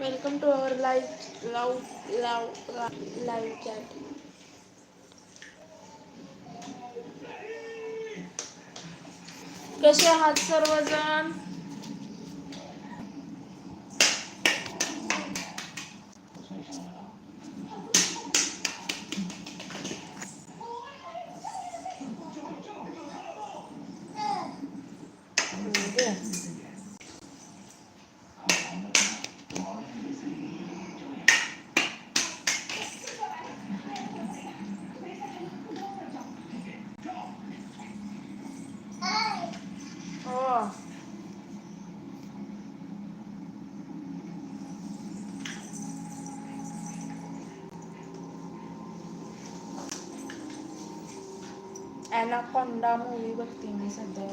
Welcome to our live लाव लाव live chat कसे आहात सर्वजण हो ॲनाकोंडा मूवी बघते मी सध्या.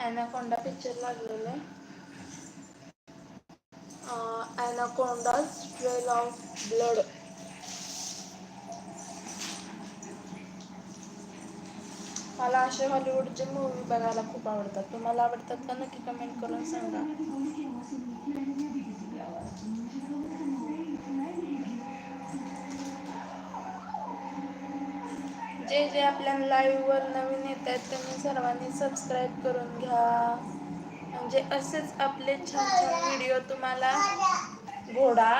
ॲनाकोंडा पिक्चर लागलेला आहे. Anaconda trail of blood. मला असे हॉलिवूडचे मूवी बघायला खूप आवडतात. तुम्हाला आवडतात का? नक्की कमेंट करून सांगा. जे जे आपल्या लाईव्हवर नवीन येत आहेत त्यांनी सर्वांनी सबस्क्राईब करून घ्या. म्हणजे असेच आपले छान छान व्हिडिओ तुम्हाला घोडा.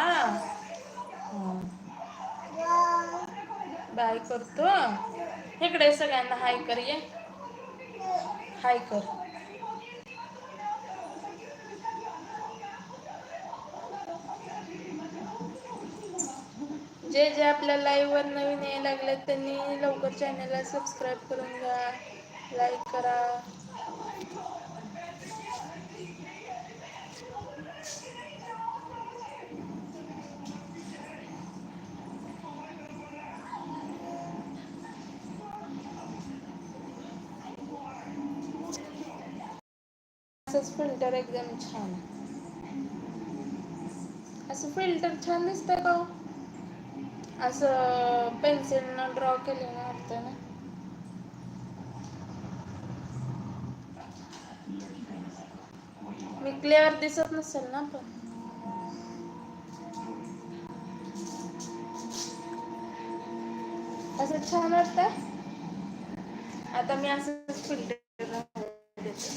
बाय करतो. इकडे सगळ्यांना हाय कर ये हाय कर. जे जे आपल्या लाईव्हवर नवीन यायला लागले त्यांनी लवकर चॅनलला सबस्क्राईब करून घ्या. लाईक करा. असंच फिल्टर एकदम छान. असं फिल्टर छान दिसतंय का हो? असं पेन्सिलनं ड्रॉ केलेलं वाटतं ना मी क्लिअर दिसत नसेल ना पण असं छान वाटतंय आता मी असं फिल्टर देते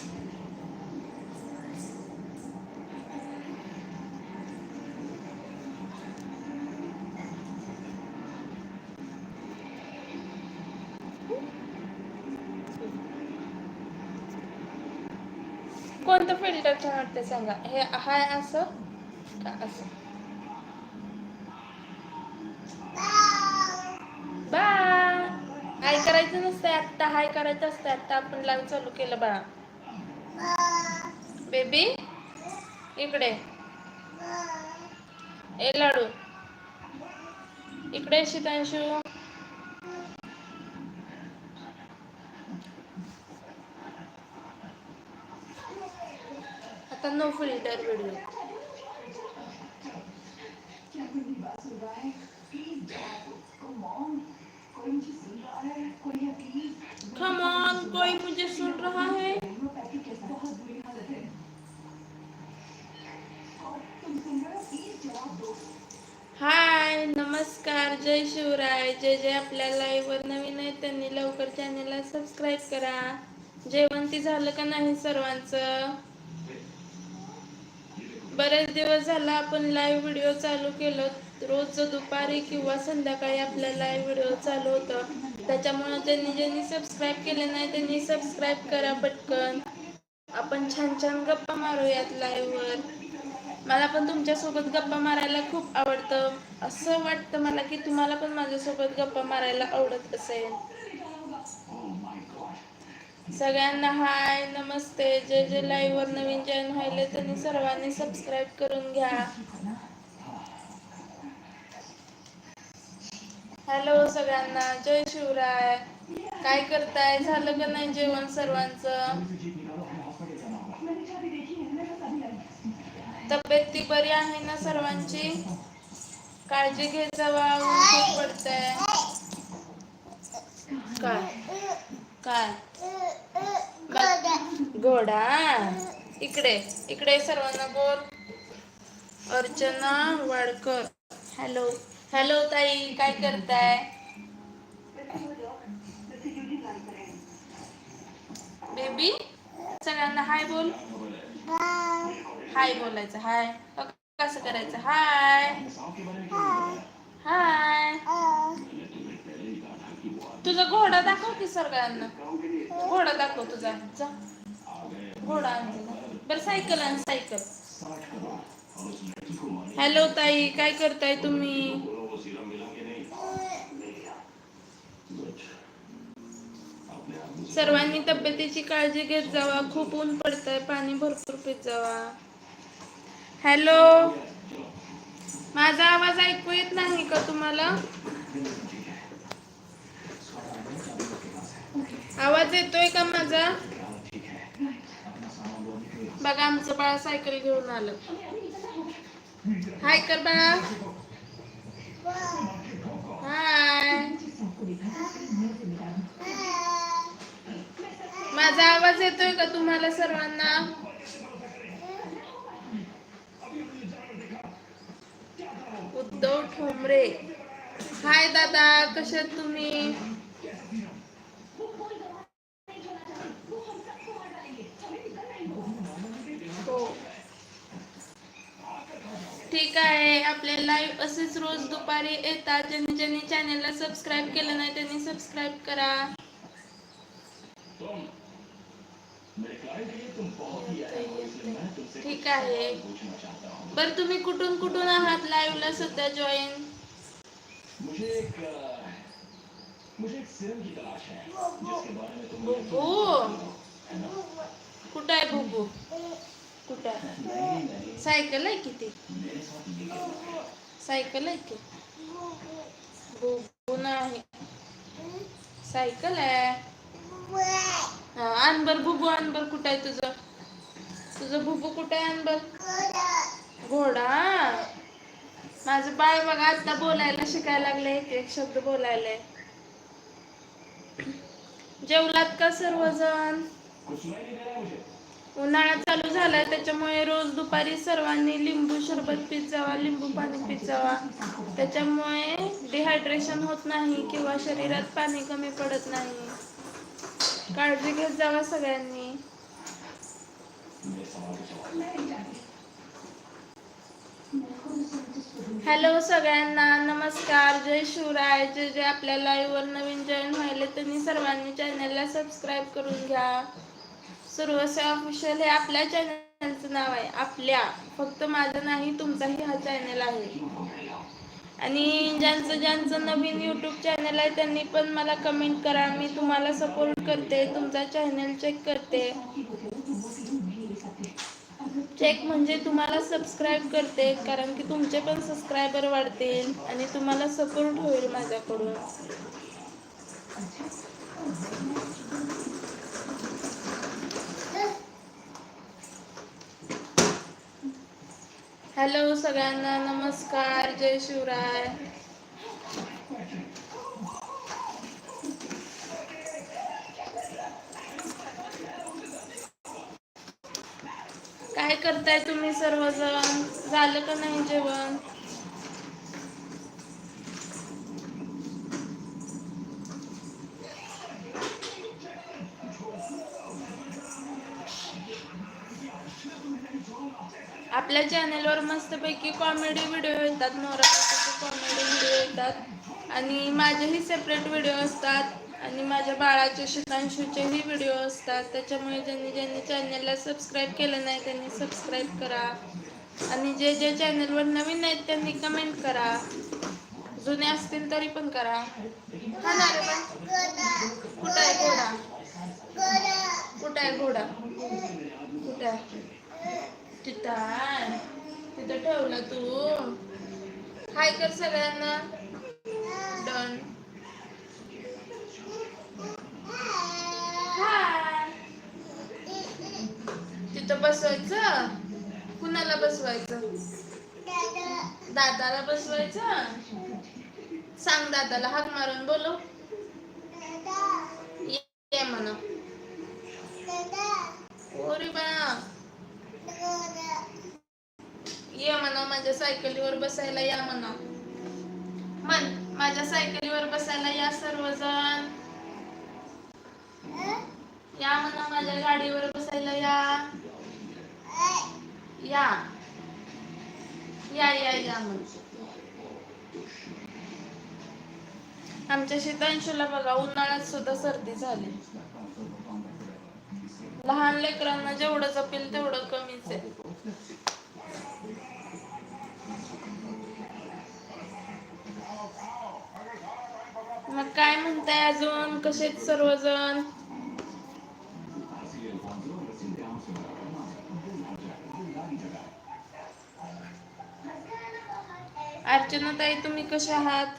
कोणतं ते सांगा. हे हाय असं का असं? बाय. हाय करायचं नसतं आत्ता हाय करायचं असतं आत्ता. आपण लाईव्ह चालू केलं बा. बेबी इकडे. ए लाडू. इकडे शितांशू. आता नो फिल्टर व्हिडिओ Come कोई मुझे सुन रहा है? हाय नमस्कार जय शिवराय. जय जय आपल्या live वर नवीन आहे त्यांनी लवकर चॅनेलला सबस्क्राईब करा. जेवण ती झालं का नाही सर्वांचं? बरेच दिवस झाला आपण लाईव्ह व्हिडिओ चालू केलं. रोज दुपारी किंवा संध्याकाळी आपला लाईव्ह व्हिडिओ चालू होतं. त्याच्यामुळे त्यांनी ज्यांनी सबस्क्राईब केले नाही त्यांनी सबस्क्राईब करा पटकन. आपण छान छान गप्पा मारूयात लाईव्हवर मला पण तुमच्यासोबत गप्पा मारायला खूप आवडतं. असं वाटतं मला की तुम्हाला पण माझ्यासोबत गप्पा मारायला आवडत असेल. सगळ्यांना हाय नमस्ते. जे जे लाईव्ह वर नवीन जॉईन व्हायले त्यांनी सर्वांनी सबस्क्राईब करून घ्या. हॅलो सगळ्यांना. जय शिवराय. काय करताय? झालं का नाही जेवण सर्वांचं? तब्येत ती बरी आहे ना सर्वांची? काळजी घेत जावा खूप पडतंय. काय? काय? घोडा इकडे इकडे सर्वांना बोल. अर्चना वाडकर. हॅलो. हॅलो ताई काय करताय? बेबी सगळ्यांना हाय बोल. हाय बोलायचं हाय. कसं करायचं? हाय. हाय. तुझा घोडा दाखव की सगळ्यांना. घोडा दाखव तुझा. जा. घोडा बर बरं सायकल आण सायकल. हॅलो ताई. काय करताय तुम्ही? सर्वांनी तब्येतीची काळजी घेत जावा. खूप ऊन पडतंय. पाणी भरपूर पित जावा. हॅलो? माझा आवाज ऐकू येत नाही का तुम्हाला? आवाज येतोय का माझा? बघा आमचं बाळा सायकल घेऊन आलं. हाय कर बाळा. हाय. माझा आवाज येतोय का तुम्हाला सर्वांना? उद्धव ठोंबरे. हाय दादा कशात तुम्ही हो ठीक आहे आपले लाईव्ह असेच रोज दुपारी येतात. ज्यांनी ज्यांनी चॅनलला सबस्क्राईब केलं नाही त्यांनी सबस्क्राईब करा. ठीक आहे. बर तुम्ही कुठून कुठून आहात लाईव्हला सध्या जॉईन है कुठं आहे बुबू कुठं? सायकल आहे किती? सायकल आहे की? बुबू नाही. सायकल आहे. अनबर बुबू अनबर कुठं आहे तुझं? तुझं बुबू कुठं आहे अनबर? घोडा माझं बाळ बघा आता बोलायला शिकायला लागले एक एक शब्द बोलायला. जेवलात का सर्वजण? उन्हाळा चालू झालाय त्याच्यामुळे रोज दुपारी सर्वांनी लिंबू सरबत पीत जावा लिंबू पाणी पीत जावा त्याच्यामुळे डिहायड्रेशन होत नाही किंवा शरीरात पाणी कमी पडत नाही. काळजी घेत जावा सगळ्यांनी. हॅलो सगळ्यांना नमस्कार. जय शिवराय. जे जे आपल्या लाईव्हवर नवीन जॉईन व्हायले त्यांनी सर्वांनी चॅनलला सबस्क्राईब करून घ्या. सर्वसेवा ऑफिशियल हे आपल्या चॅनलचं नाव आहे. आपल्या फक्त माझं नाही तुमचाही हा चॅनल आहे. आणि ज्यांचं ज्यांचं नवीन यूट्यूब चॅनल आहे त्यांनी पण मला कमेंट करा. मी तुम्हाला सपोर्ट करते तुमचा चॅनल चेक करते. चेक म्हणजे तुम्हाला सबस्क्राईब करते कारण की तुमचे पण सबस्क्रायबर वाढतील आणि तुम्हाला सपोर्ट होईल माझ्याकडून. हॅलो सगळ्यांना नमस्कार जय शिवराय. काय करताय तुम्ही सर्वजण? झालं का नाही जेवण? आपल्या चॅनलवर मस्तपैकी कॉमेडी व्हिडिओ येतात नवरात्राचे कॉमेडी व्हिडिओ येतात. आणि माझेही सेपरेट व्हिडिओ असतात. आणि माझ्या बाळाचे शितांशूचेही व्हिडिओ असतात. त्याच्यामुळे ज्यांनी ज्यांनी चॅनलला सबस्क्राईब केलं नाही त्यांनी सबस्क्राईब करा. आणि जे जे चॅनलवर नवीन आहेत त्यांनी कमेंट करा. जुने असतील तरी पण करा. हा ना कुठं आहे घोडा? कुठं आहे घोडा? कुठं आहे? तिथं आहे. तिथं ठेवला तू. हाय कर सगळ्यांना. डन तिथं बसवायचं? कुणाला बसवायचं? दादाला बसवायचं? सांग दादाला हाक मारून बोलव. ये ये म्हणा ओरी बा माझ्या सायकलीवर बसायला या म्हणा. मन माझ्या सायकलीवर बसायला या सर्वजण. या म्हणा माझ्या गाडीवर बसायला या. या. या या या म्हण. आमच्या शीतांशूला बघा उन्हाळ्यात सुद्धा सर्दी झाली. लहान लेकरांना जेवढं जपेल तेवढं कमीच आहे. मग काय म्हणताय अजून? कसे सर्वजण? अर्चना ताई तुम्ही कशा आहात?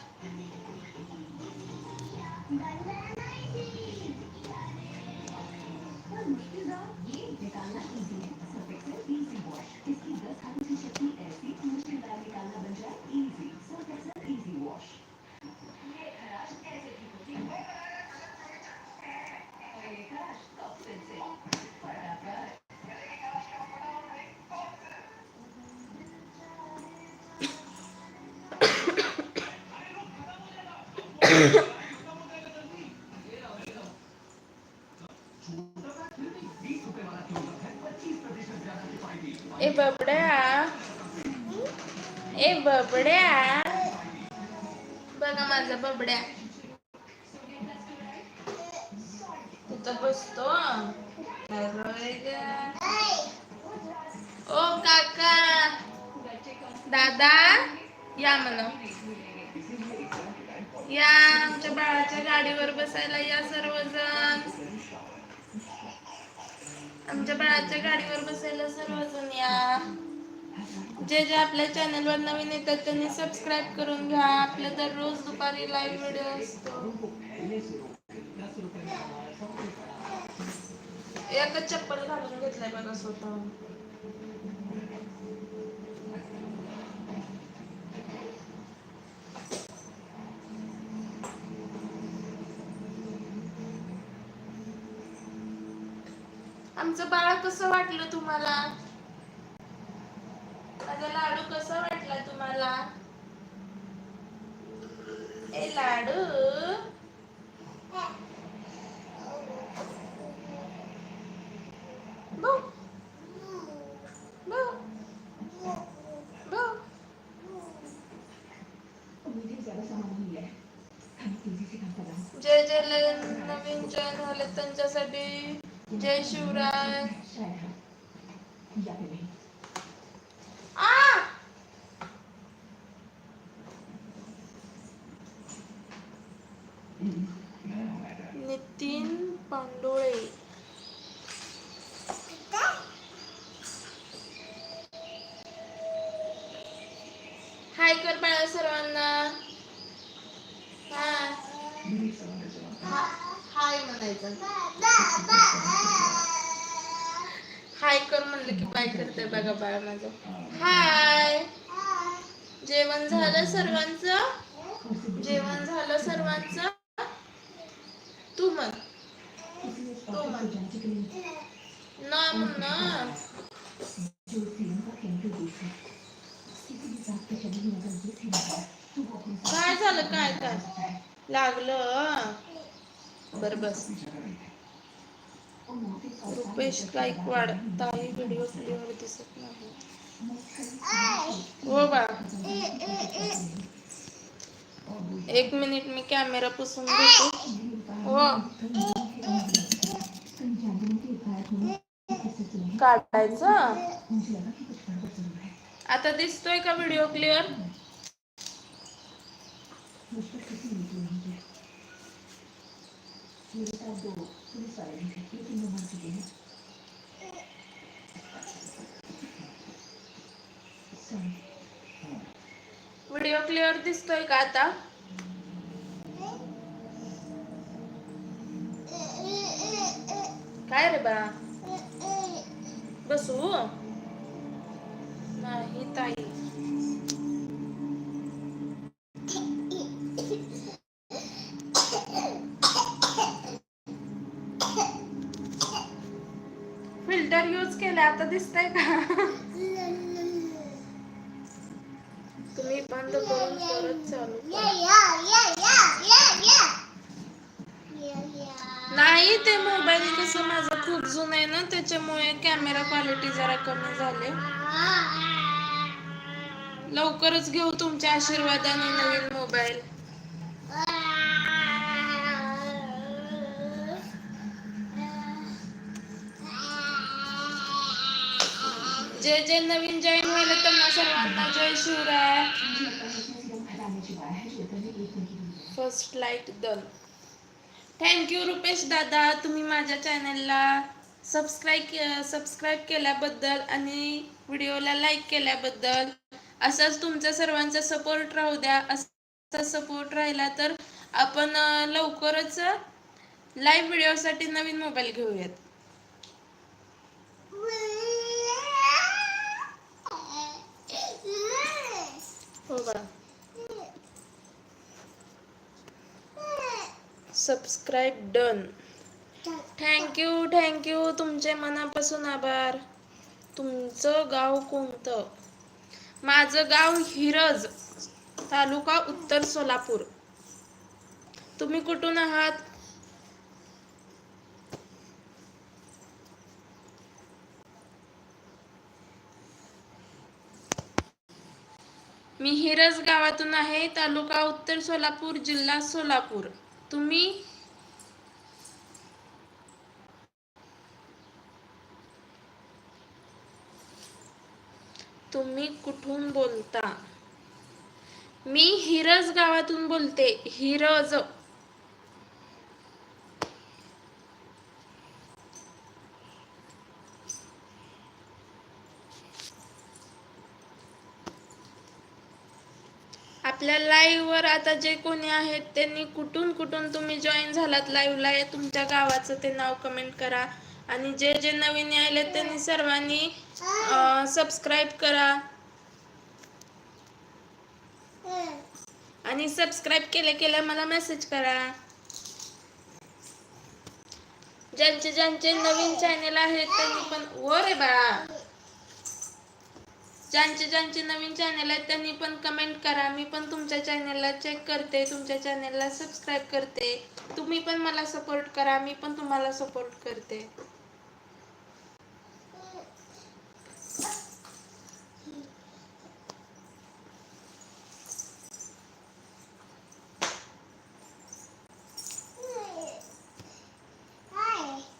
ए बबड्या. ए बबड्या. बघा माझा बबड्या. तिथं बसतो. ओ काका. दादा या मला या आमच्या बाळाच्या गाडीवर बसायला या सर्वजण. आमच्या बाळाच्या गाडीवर बसायला सर्वजण या. जे जे आपल्या चॅनलवर नवीन येतात त्यांनी सबस्क्राईब करून घ्या. आपल्या दररोज दुपारी लाईव्ह व्हिडिओ असतो. एकच चप्पल घालून घेतलाय बघा स्वतः आमचं बाळ कसं वाटलं तुम्हाला? माझा लाडू कसा वाटला तुम्हाला? ए लाडू? बो. जे जे नवीन जॉईन झाले त्यांच्यासाठी. जय शिवराय आ नितीन पांडोळे हाय कर बाळा सर्वांना हाय हाय म्हणायचं बाय कर म्हणलं की बाय करते बघा बाळ माझं हाय. जेवण झालं सर्वांचं? जेवण झालं सर्वांचं? तू मग तू मग ना म्हण ना. काय झालं? काय काय? लागलं. बर बस. रुपेश गायकवाड ताई व्हिडिओ क्लिअर दिसत नाही. हो बा एक मिनिट मी कॅमेरा पुसून घेतो. हो. काढायचं? आता दिसतोय का व्हिडिओ क्लिअर? व्हिडिओ क्लिअर दिसतोय का आता? काय रे बा? बसू? नाही ताई. आता दिसतंय का? बंद करून परत चालू नाही ते मोबाईल कसं माझं खूप जुनं आहे ना त्याच्यामुळे कॅमेरा क्वालिटी जरा कमी झाले. लवकरच घेऊ तुमच्या आशीर्वादाने नवीन मोबाईल. जे जे नवीन जॉईन व्हायला त्यांना सर्वांना जय Shivray. First light done thank you Rupesh दादा. तुम्ही माझ्या चॅनलला सबस्क्राईब सबस्क्राईब केल्याबद्दल आणि व्हिडिओला लाईक केल्याबद्दल असाच तुमचा सर्वांचा सपोर्ट राहू द्या. असा सपोर्ट राहिला तर आपण लवकरच लाईव्ह व्हिडिओसाठी नवीन मोबाईल घेऊयात. हो सबस्क्राईब डन थँक्यू थँक्यू तुमचे मनापासून आभार. तुमचं गाव कोणतं? माझं गाव हिरज तालुका उत्तर सोलापूर. तुम्ही कुठून आहात? मी हिरज गावातून आहे तालुका उत्तर सोलापूर जिल्हा सोलापूर. तुम्ही? तुम्ही कुठून बोलता? मी हिरज गावातून बोलते. हिरज. लाईव्हवर आता जे कोणी आहेत त्यांनी कुठून कुठून तुम्ही जॉईन झालात लाईव्हला तुमच्या गावाचं ते नाव कमेंट करा. आणि जे जे नवीन आले त्यांनी सर्वांनी सबस्क्राईब करा. आणि सबस्क्राईब केल्या केल्या मला मेसेज करा. ज्यांचे ज्यांचे नवीन चॅनेल आहेत त्यांनी पण वर आहे बाळा! ज्यांचे ज्यांचे नवीन चॅनल आहेत त्यांनी पण कमेंट करा. मी पण तुमच्या चॅनलला चेक करते तुमच्या चॅनलला सबस्क्राईब करते. तुम्ही पण मला सपोर्ट करा मी पण तुम्हाला सपोर्ट करते.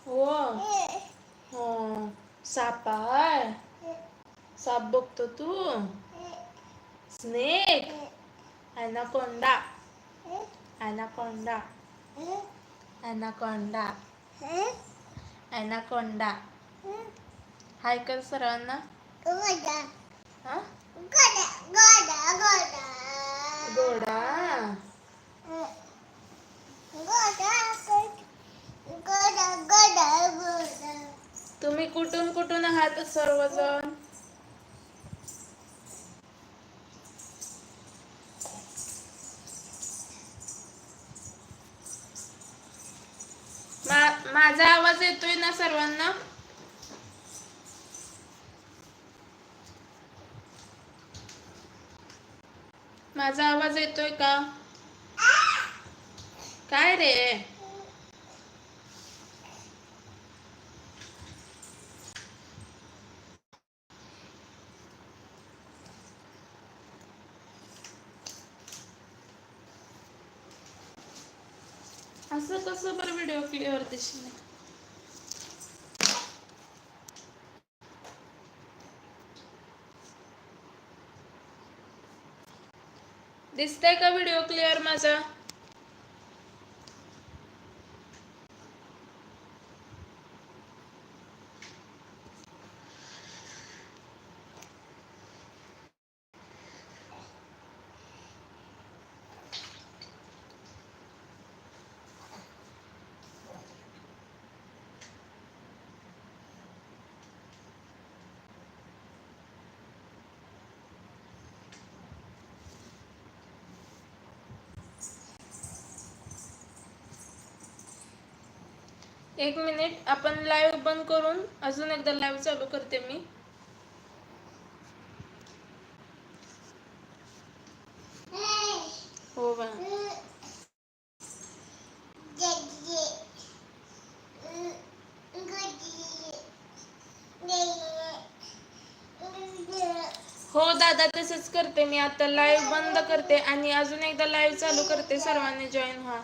हो. हो. साप साप बघतो तू? Snake? Anaconda. Anaconda. Anaconda. Anaconda. हाय कर सर्वांना. गोडा. तुम्ही कुठून कुठून आहात सर्वजण? माझा आवाज येतोय ना सर्वांना? माझा आवाज येतोय का? काय रे असं कसं बरं व्हिडिओ दिसतंय का व्हिडिओ क्लिअर माझा? एक मिनिट आपण लाईव्ह बंद करून अजून एकदा लाईव्ह चालू करते मी. हो बा. हो दादा तसंच करते मी. आता लाईव्ह बंद करते आणि अजून एकदा लाईव्ह चालू करते. सर्वांनी जॉईन व्हा.